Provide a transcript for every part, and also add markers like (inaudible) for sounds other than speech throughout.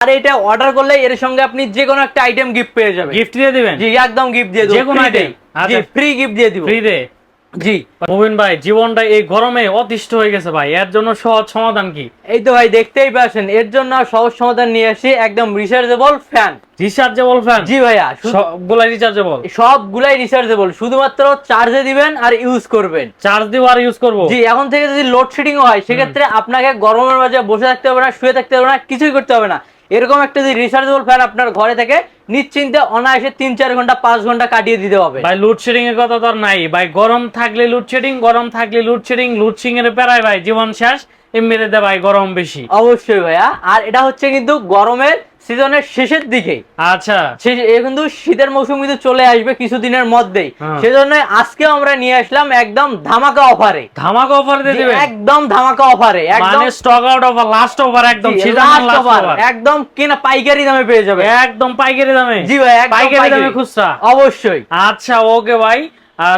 আর এটা অর্ডার করলে এর সঙ্গে আপনি যে কোনো একটা আইটেম গিফট পেয়ে যাবেন। গিফট দিয়ে দিবেন? জি একদম গিফট দিয়ে দেবো। যে কোনো item? জি আচ্ছা। ফ্রি গিফট দিয়ে দিব। ফ্রি দে জি। মুবিন ভাই জীবনটা এই গরমে অতিষ্ঠ হয়ে গেছে ভাই। এর জন্য সহজ সমাধান কি? এই তো ভাই দেখতেই পাচ্ছেন। এর জন্য সহজ সমাধান নিয়ে আসি। একদম রিচার্জেবল ফ্যান রিচার্জেবল ফ্যান জি ভাইয়া শু- সবগুলা রিচার্জেবল সবগুলাই রিচার্জেবল শুধুমাত্র চার্জে দিবেন আর ইউজ করবেন। চার্জ দিব আর ইউজ করব? জি এখন থেকে যদি লোডশেডিং হয় সেক্ষেত্রে আপনাকে গরমের মাঝে বসে থাকতে হবে না শুয়ে থাকতে হবে না কিছুই করতে হবে না। এরকম একটা যদি রিচার্জেবল ফ্যান আপনার ঘরে থেকে, নিশ্চিন্তে অনায়াসে তিন চার ঘণ্টা, পাঁচ ঘণ্টা কাটিয়ে দিতে হবে। ভাই লোডশেডিং এর কথা তো নাই। ভাই, গরম থাকলে লোডশেডিং গরম থাকলে লোডশেডিং লোডশেডিং এর প্যারায় ভাই, জীবন শেষ। এমনিতে ভাই গরম বেশি। অবশ্যই ভাইয়া। আর এটা হচ্ছে কিন্তু গরমের সিজনের শেষের দিকে। আচ্ছা। কিন্তু শীতের মৌসুম কিন্তু চলে আসবে কিছুদিনের মধ্যেই। হ্যাঁ। সেজন্য আজকে আমরা নিয়ে আসলাম একদম ধামাকা অফারে। ধামাকা অফার দিয়ে দিবেন? একদম ধামাকা অফারে একদম stock out offer last offer একদম last offer, offer। একদম কিনা পাইকারি দামে পেয়ে যাবে একদম পাইকারি দামে? জি ভাই পাইকারি দামে। খুচরা? অবশ্যই। আচ্ছা ওকে ভাই।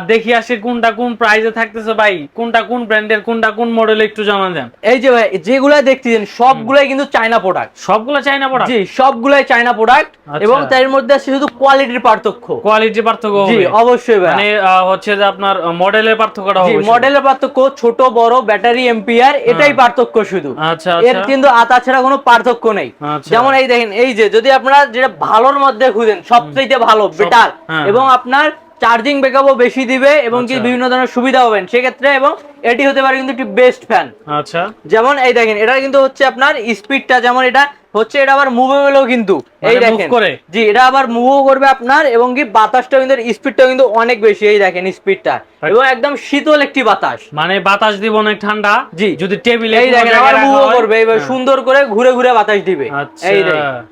দেখি আসি কোনটা কোন প্রাইসে থাকতেছে ভাই কোনটা কোন ব্র্যান্ডের কোনটা কোন মডেল একটু জানা দেন এই যে ভাই যেগুলা দেখতেছেন সবগুলাই কিন্তু চায়না প্রোডাক্ট সবগুলো চাইনা পড়া জি সবগুলাই চায়না প্রোডাক্ট আচ্ছা। এবং তার মধ্যে আছে শুধু কোয়ালিটির পার্থক্য। কোয়ালিটি পার্থক্য জি অবশ্যই ভাই। মানে হচ্ছে যে আপনার মডেলের পার্থক্যটা হবে। মডেলের পার্থক্য ছোট বড় ব্যাটারি এম্পিয়ার এটাই পার্থক্য শুধু। আচ্ছা এর আচ্ছা। কিন্তু আতা ছাড়া কোনো পার্থক্য নেই। আচ্ছা। যেমন এই দেখেন এই যে যদি আপনারা যেটা ভালোর মধ্যে খুঁজেন সবচেয়ে ভালো বেটার হ্যাঁ। এবং আপনার চার্জিং ব্যাকআপও বেশি দিবে এবং কি আচ্ছা। বিভিন্ন ধরনের সুবিধা পাবেন। সেক্ষেত্রে এবং এটি হতে পারে কিন্তু একটি বেস্ট ফ্যান। আচ্ছা। যেমন এই দেখেন এটা কিন্তু হচ্ছে আপনার স্পিডটা যেমন এটা হচ্ছে এটা আবার মুভেবলও কিন্তু। এই মানে দেখেন। জি এটা আবার মুভও করবে আপনার এবং কি বাতাসটা কিন্তু স্পিডটা কিন্তু অনেক বেশি এই দেখেন স্পিডটা। এবং একদম শীতল একটি বাতাস। মানে বাতাস দিব অনেক ঠান্ডা। জি। যদি টেবিলে এই দেখেন আবার মুভও করবে এবার সুন্দর করে ঘুরে ঘুরে বাতাস দিবে। আচ্ছা। এই দেখেন। এটা কোনো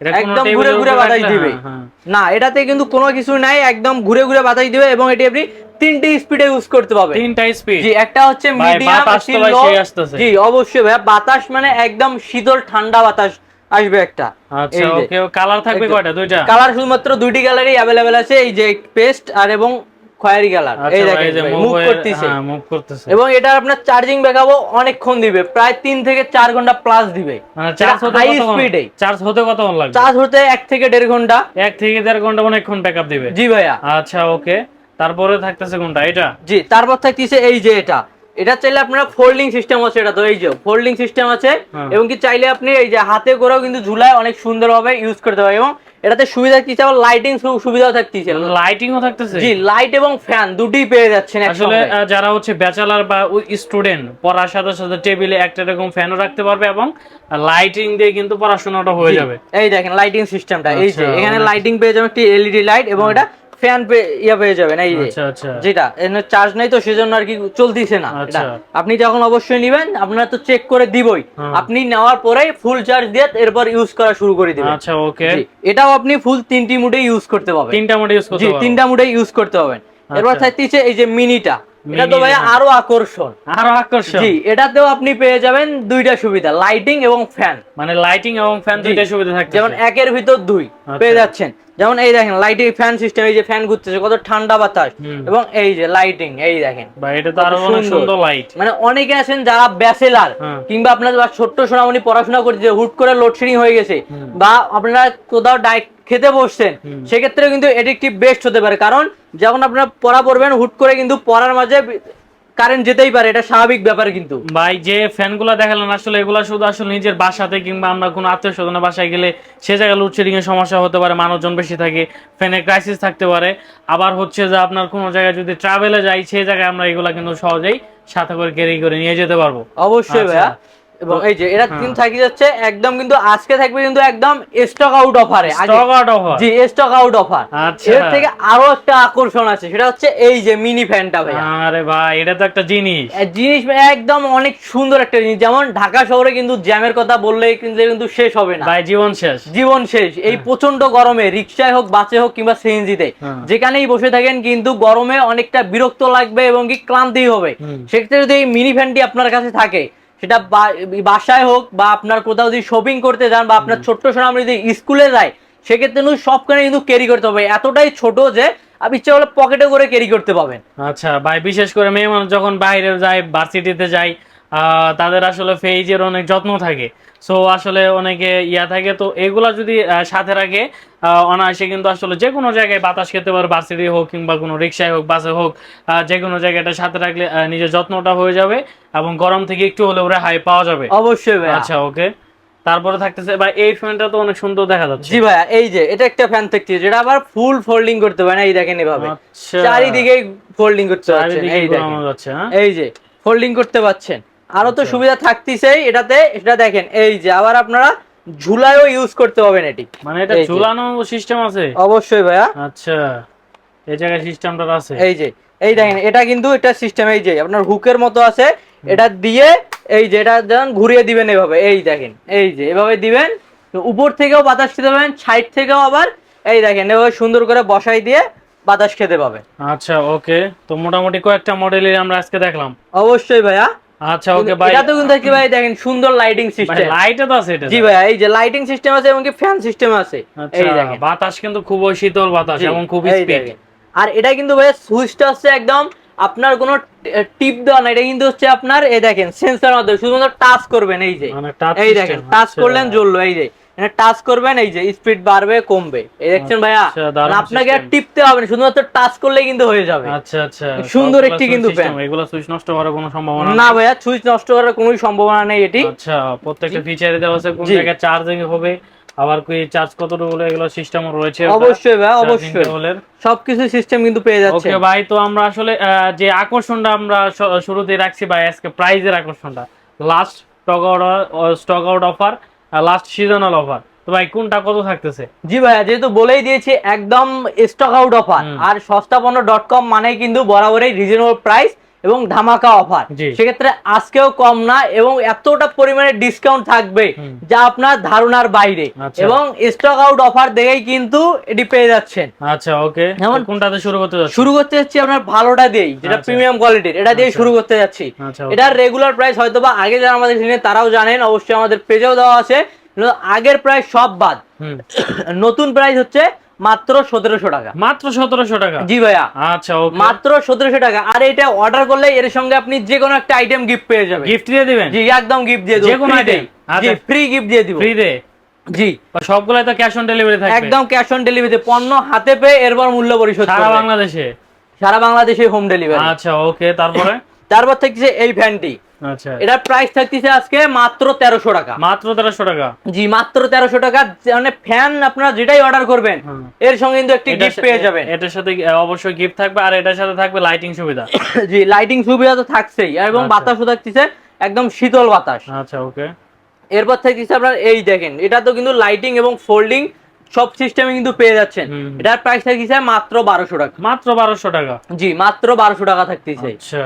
একদম ঘুরে ঘুরে বাতাস দিবে। হ্যাঁ। না এটাতে কিন্তু কোনো কিছু নাই একদম ঘুরে ঘুরে বাতাস দিবে এবং এটি আপনি তিনটি স্পিডে ইউজ করতে পারবে তিনটা স্পিড জি একটা হচ্ছে মিডিয়াম জি অবশ্যই ভাই বাতাস মানে একদম শীতল ঠান্ডা বাতাস আসবে একটা। আচ্ছা ওকে কালার থাকবে কয়টা? দুইটা? কালার শুধুমাত্র দুইটি গ্যালারি अवेलेबल আছে এই যে পেস্ট আর এবং খয়েরি কালার। আচ্ছা এই দেখেন মুভ করতেছে। হ্যাঁ মুভ করতেছে। এবং এটা আপনার চার্জিং ব্যাকআপও অনেকক্ষণ দিবে প্রায় থেকে ঘণ্টা প্লাস দিবে। মানে চার্জ হতে হাই স্পিডে চার্জ হতে কতক্ষণ লাগবে? চার্জ হতে থেকে ঘণ্টা। থেকে ঘণ্টা অনেকক্ষণ ব্যাকআপ দিবে? জি ভাইয়া। আচ্ছা ওকে তারপরে থাকতেছে কোনটা? এটা জি তারপর থাকতেছে এই যে এটা। এটা চাইলে আপনার ফোল্ডিং সিস্টেম আছে এটা তো এই যে ফোল্ডিং সিস্টেম আছে। হ্যাঁ। এবং কি চাইলে আপনি এই যে হাতে করেও কিন্তু ঝুলায় অনেক সুন্দরভাবে ইউজ করতে পারবেন এবং এটাতে সুবিধা কি চাও? লাইটিং সুবিধাও থাকতেছে। লাইটিংও থাকতেছে। জি লাইট এবং ফ্যান দুটোই পেয়ে যাচ্ছেন আসলে যারা হচ্ছে ব্যাচেলার বা স্টুডেন্ট পড়ার সাথে সাথে টেবিলে একটা এরকম ফ্যানও রাখতে পারবে এবং লাইটিং দিয়ে কিন্তু পড়াশোনাটা হয়ে যাবে। এই দেখেন লাইটিং সিস্টেমটা এই যে আচ্ছা, এখানে লাইটিং পেয়ে যাবেন একটি এলইডি লাইট এবং এটা ফ্যান ইয়া পেয়ে যাবেন এই আচ্ছা আচ্ছা। যেটা চার্জ নাই তো সেজন্য আর কি চলতিছে না। আচ্ছা। আপনি যখন অবশ্যই নিবেন আপনার তো চেক করে দিবই। আপনি নেওয়ার পরে ফুল চার্জ দিয়ে এরপর ইউজ করা শুরু করে দিবেন। আচ্ছা ওকে এটাও আপনি ফুল তিনটি মুডে ইউজ করতে পারবেন তিনটা মুডে ইউজ করতে তিনটা মুডে ইউজ করতে পারবেন। এরপর। থাকতেছে এই যে মিনিটা এটা তো ভাই। আরও আকর্ষণ। আরও আকর্ষণ। জি এটাতেও আপনি পেয়ে যাবেন দুইটা সুবিধা লাইটিং এবং ফ্যান মানে লাইটিং এবং ফ্যান দুইটা সুবিধা থাকছে যেমন একের ভিতর দুই আচ্ছা। পেয়ে যাচ্ছেন। যেমন এই দেখেন লাইটিং ফ্যান সিস্টেম এই যে ফ্যান ঘুরতেছে কত ঠান্ডা বাতাস। এবং এই যে লাইটিং এই দেখেন বা এটা তো আরও অনেক সুন্দর। লাইট মানে অনেকে আছেন যারা ব্যাচেলার। কিংবা আপনার ছোট্ট সোনামণি পড়াশোনা করছে হুট করে লোডশেডিং হয়ে গেছে বা আপনারা কোথাও ডাইক খেতে বসছেন সেক্ষেত্রে কিন্তু এটি একটি বেস্ট হতে পারে। কারণ যখন আপনারা পড়া পড়বেন হুট করে কিন্তু পড়ার মাঝে কারেন্ট যেতেই পারে এটা স্বাভাবিক ব্যাপার কিন্তু। ভাই যে ফ্যানগুলো দেখালেন আসলে এগুলা শুধু আসলে নিজের বাসাতে কিংবা আমরা কোনো আত্মীয় স্বজনের বাসায় গেলে সে জায়গায় লোডশেডিং এর সমস্যা হতে পারে মানুষজন বেশি থাকে ফ্যানের ক্রাইসিস থাকতে পারে। আবার হচ্ছে যে আপনার কোনো জায়গায় যদি ট্রাভেলে যাই সেই জায়গায় আমরা এগুলা কিন্তু সহজেই সাথে করে ক্যারি করে নিয়ে যেতে পারব। অবশ্যই আচ্ছা। ভাইয়া। এবং এই যে এটা হ্যাঁ। কিন্তু থাকি যাচ্ছে একদম কিন্তু আজকে থাকবে কিন্তু একদম স্টক আউট অফারে স্টক আউট অফার জি স্টক আউট অফার আচ্ছা। এর থেকে আরও একটা আকর্ষণ আছে সেটা হচ্ছে এই যে মিনি ফ্যানটা ভাইয়া। আরে ভাই এটা তো একটা জিনিস। জিনিস একদম অনেক সুন্দর একটা জিনিস। যেমন ঢাকা শহরে কিন্তু জ্যামের কথা বললেই কিন্তু কিন্তু শেষ হবে না। ভাই জীবন শেষ। জীবন শেষ। এই প্রচণ্ড গরমে রিক্সায় হোক বাসে হোক কিংবা সিএনজিতে হ্যাঁ। যেখানেই বসে থাকেন কিন্তু গরমে অনেকটা বিরক্ত লাগবে এবং কি ক্লান্তি হবে। সেক্ষেত্রে যদি এই মিনি ফ্যানটি আপনার কাছে থাকে সেটা বাসায় হোক বা আপনার কোথাও যদি শপিং করতে যান বা আপনার ছোট্ট সোনা যদি স্কুলে যায় সেক্ষেত্রে সবখানে কিন্তু ক্যারি করতে হবে। এতটাই ছোট যে আপনি ইচ্ছা হলে পকেটে করে ক্যারি করতে পাবেন আচ্ছা ভাই বিশেষ করে মেয়ে মানুষ যখন বাইরে যায় ভার্সিটিতে যায় তাদের আসলে ফেজের অনেক যত্ন থাকে। সো আসলে অনেকে ইয়া থাকে। তো এগুলা যদি সাথে রাখে অনায়াসে কিন্তু আসলে যে কোনো জায়গায় বাতাস খেতে পারে বাসে হোক কিংবা কোনো রিক্সায় হোক বাসে হোক যে কোনো জায়গাটা সাথে রাখলে নিজের যত্নটা হয়ে যাবে এবং গরম থেকে একটু হলেও রেহাই পাওয়া যাবে। অবশ্যই আচ্ছা ওকে তারপরে থাকতেছে ভাই এই ফ্যানটা তো অনেক সুন্দর দেখা যাচ্ছে। জি ভাইয়া এই যে এটা একটা ফ্যান থাকছে যেটা আবার ফুল ফোল্ডিং করতে পারে না এই দেখেন এভাবে। আচ্ছা। চারিদিকে ফোল্ডিং করতে পারছেন এই দেখেন। হ্যাঁ? এই যে ফোল্ডিং করতে পারছেন। আরও তো আচ্ছা। সুবিধা থাকতিছেই এটাতে এটা দেখেন এই যে আবার আপনারা ঝুলায়ও ইউজ করতে পারবেন এটি। মানে এটা ঝুলানো সিস্টেম আছে? অবশ্যই ভাইয়া। আচ্ছা এই জায়গায় সিস্টেমটা আছে। এই যে এই দেখেন এটা কিন্তু এটা সিস্টেম এই যে আপনার হুকের মতো আছে। এটা দিয়ে এই যে এটা দেন ঘুরিয়ে দিবেন এভাবে এই দেখেন এই যে এভাবে দিবেন। তো উপর থেকেও বাতাস খেতে পাবেন সাইড থেকেও আবার এই দেখেন এভাবে সুন্দর করে বসাই দিয়ে বাতাস খেতে পাবেন আচ্ছা ওকে। তো মোটামুটি কয়েকটা মডেলের আমরা আজকে দেখলাম। অবশ্যই ভাইয়া। আচ্ছা ওকে ভাই এটা তো কিন্তু কি ভাই দেখেন সুন্দর লাইটিং সিস্টেম লাইটে তো আছে এটা জি ভাই এই যে লাইটিং সিস্টেম আছে এবং কি ফ্যান সিস্টেম আছে। আচ্ছা এই দেখেন। বাতাস কিন্তু খুব শীতল বাতাস এবং খুব স্পিড আর এটা কিন্তু ভাইয়া সুইচটা হচ্ছে একদম আপনার কোনো টিপ দেওয়া না এটা কিন্তু হচ্ছে আপনার এই দেখেন সেন্সর মাধ্যমে শুধুমাত্র টাচ করবেন এই যে। মানে এই দেখেন টাচ করলেন জ্বললো এই যে। টাচ করবেন এই যে স্পিড বাড়বে কমবে। এই দেখছেন ভাইয়া? আচ্ছা, মানে আপনাকে আর টিপতে হবে না শুধুমাত্র টাচ করলেই কিন্তু হয়ে যাবে। আচ্ছা আচ্ছা সুন্দর একটি কিন্তু fan। এগুলো সুইচ নষ্ট হওয়ার কোনো সম্ভাবনা না ভাইয়া সুইচ নষ্ট করার কোনো সম্ভাবনা নেই এটি। আচ্ছা প্রত্যেকটা ফিচারে দেওয়া আছে কোন জায়গায় চার্জিং হবে আবার কি চার্জ কতটুকু হলো এগুলো সিস্টেমও রয়েছে অবশ্যই ভাইয়া অবশ্যই। সবকিছু সিস্টেম কিন্তু পেয়ে যাচ্ছে। ওকে ভাই তো আমরা আসলে যে আকর্ষণটা আমরা শ- শুরুতেই রাখছি ভাই আজকে প্রাইজের আকর্ষণটা। Last stock out stock out offer last seasonal offer তো ভাই কোনটা কত থাকতেছে? জি ভাইয়া যেহেতু বলেই দিয়েছি একদম স্টক আউট অফার আর সস্তা পণ্য ডট কম মানে কিন্তু বরাবরই রিজনেবল প্রাইস এবং ধামাকা অফার সেক্ষেত্রে আজকেও কম না এবং এতটা পরিমাণে ডিসকাউন্ট থাকবে যা আপনার ধারণার বাইরে। আচ্ছা। এবং স্টক আউট অফার দেখেই কিন্তু এটি পেয়ে যাচ্ছেন। আচ্ছা ওকে যেমন- কোনটাতে শুরু করতে যাচ্ছি শুরু করতে যাচ্ছি আপনার ভালোটা দিয়েই যেটা আচ্ছা। প্রিমিয়াম কোয়ালিটির এটা দিয়ে আচ্ছা। শুরু করতে যাচ্ছি। আচ্ছা. এটার রেগুলার প্রাইস হয়তো বা আগে যারা আমাদের তারাও জানেন অবশ্যই আমাদের পেজেও দেওয়া আছে। কিন্তু আগের প্রায় সব বাদ। নতুন প্রাইস হচ্ছে মাত্র সতেরোশো টাকা। মাত্র সতেরোশো টাকা? জি ভাইয়া। আচ্ছা মাত্র সতেরোশো টাকা। আর এটা অর্ডার করলে এর সঙ্গে আপনি যে কোনো একটা আইটেম গিফট পেয়ে যাবেন। গিফট দিয়ে দিবেন? জি একদম গিফট দিয়ে যে দেবো কোনো আচ্ছা। ফ্রি গিফট দিয়ে দিব। ফ্রি দে জি সবগুলাই তো ক্যাশ অন ডেলিভারি থাকবে। একদম ক্যাশ অন ডেলিভারিতে পণ্য হাতে পেয়ে এরপর মূল্য পরিশোধ সারা বাংলাদেশে? সারা বাংলাদেশে হোম ডেলিভারি আচ্ছা ওকে তারপরে? তারপর থাকছে এই ফ্যানটি আচ্ছা। এটার প্রাইস থাকতেছে আজকে মাত্র তেরোশো টাকা। মাত্র তেরোশো টাকা? জি মাত্র তেরোশো টাকা। মানে ফ্যান আপনারা যেটাই অর্ডার করবেন এর সঙ্গে কিন্তু একটি গিফট পেয়ে যাবেন। এটার সাথে অবশ্যই গিফট থাকবে আর এটার সাথে থাকবে লাইটিং সুবিধা। (coughs) জি লাইটিং সুবিধা তো থাকছেই এবং আচ্ছা। বাতাসও থাকতেছে একদম শীতল বাতাস। আচ্ছা ওকে। এরপর থাকতেছে আপনার এই দেখেন এটা তো কিন্তু লাইটিং এবং ফোল্ডিং সব সিস্টেমে কিন্তু পেয়ে যাচ্ছেন। এটার প্রাইস থাকতেছে মাত্র বারোশো টাকা। মাত্র বারোশো টাকা। জি মাত্র বারোশো টাকা থাকতেছে। আচ্ছা।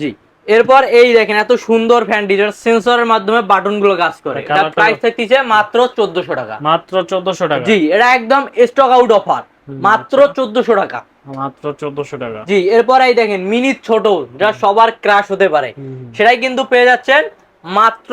জি। এরপর এই দেখেন এত সুন্দর ফ্যান ডিজাইন সেন্সরের মাধ্যমে বাটনগুলো কাজ করে। এটা প্রাইস থাকতেছে মাত্র চোদ্দশো টাকা। মাত্র চোদ্দশো টাকা। জি এটা একদম স্টক আউট অফার মাত্র চোদ্দশো টাকা। মাত্র চোদ্দশো টাকা। জি এরপর এই দেখেন মিনি ছোট যা সবার ক্রাশ হতে পারে। সেটাই কিন্তু পেয়ে যাচ্ছেন মাত্র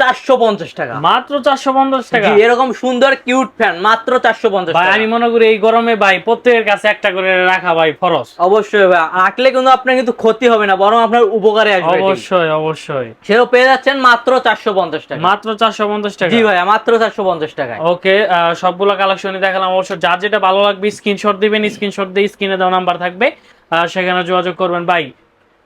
চারশো পঞ্চাশ টাকা। মাত্র চারশো পঞ্চাশ টাকা? এরকম সুন্দর কিউট ফ্যান মাত্র চারশো পঞ্চাশ ভাই আমি মনে করি এই গরমে ভাই প্রত্যেকের কাছে একটা করে রাখা ভাই ফরস অবশ্যই ভাই রাখলে কিন্তু আপনার কিন্তু ক্ষতি হবে না বরং আপনার উপকারে আসবে অবশ্যই অবশ্যই। সেও পেয়ে যাচ্ছেন মাত্র চারশো পঞ্চাশ টাকা। মাত্র চারশো পঞ্চাশ টাকা? জি ভাইয়া মাত্র চারশো পঞ্চাশ টাকায়। ওকে সবগুলো কালেকশনই দেখালাম অবশ্য যার যেটা ভালো লাগবে স্ক্রিনশট দিবেন স্ক্রিনশট দিয়ে স্ক্রিনে দেওয়া নাম্বার থাকবে। সেখানে যোগাযোগ করবেন। ভাই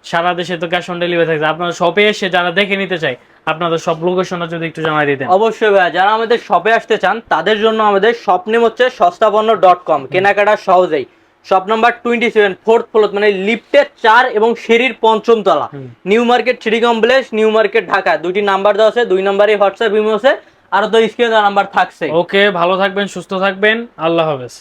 সারা দেশে তো ক্যাশ অন ডেলিভারি থাকছে। আপনারা শপে এসে যারা দেখে নিতে চাই আপনাদের সব লোকেশনটা যদি একটু জানাই দিতেন। অবশ্যই ভাইয়া যারা আমাদের শপে আসতে চান তাদের জন্য আমাদের শপ নেম হচ্ছে সস্তাপন্ন ডট কম কেনাকাটা সহজেই। Shop number twenty seven fourth floor মানে লিফটের চার এবং সিঁড়ির পঞ্চম তলা। New Market City Complex New Market Dhaka দুইটি নাম্বার দেওয়া আছে দুই নাম্বারে হোয়াটসঅ্যাপ ইমো আছে। আর তো স্ক্রিনে নাম্বার থাকছে ওকে ভালো থাকবেন সুস্থ থাকবেন। আল্লাহ হাফেজ।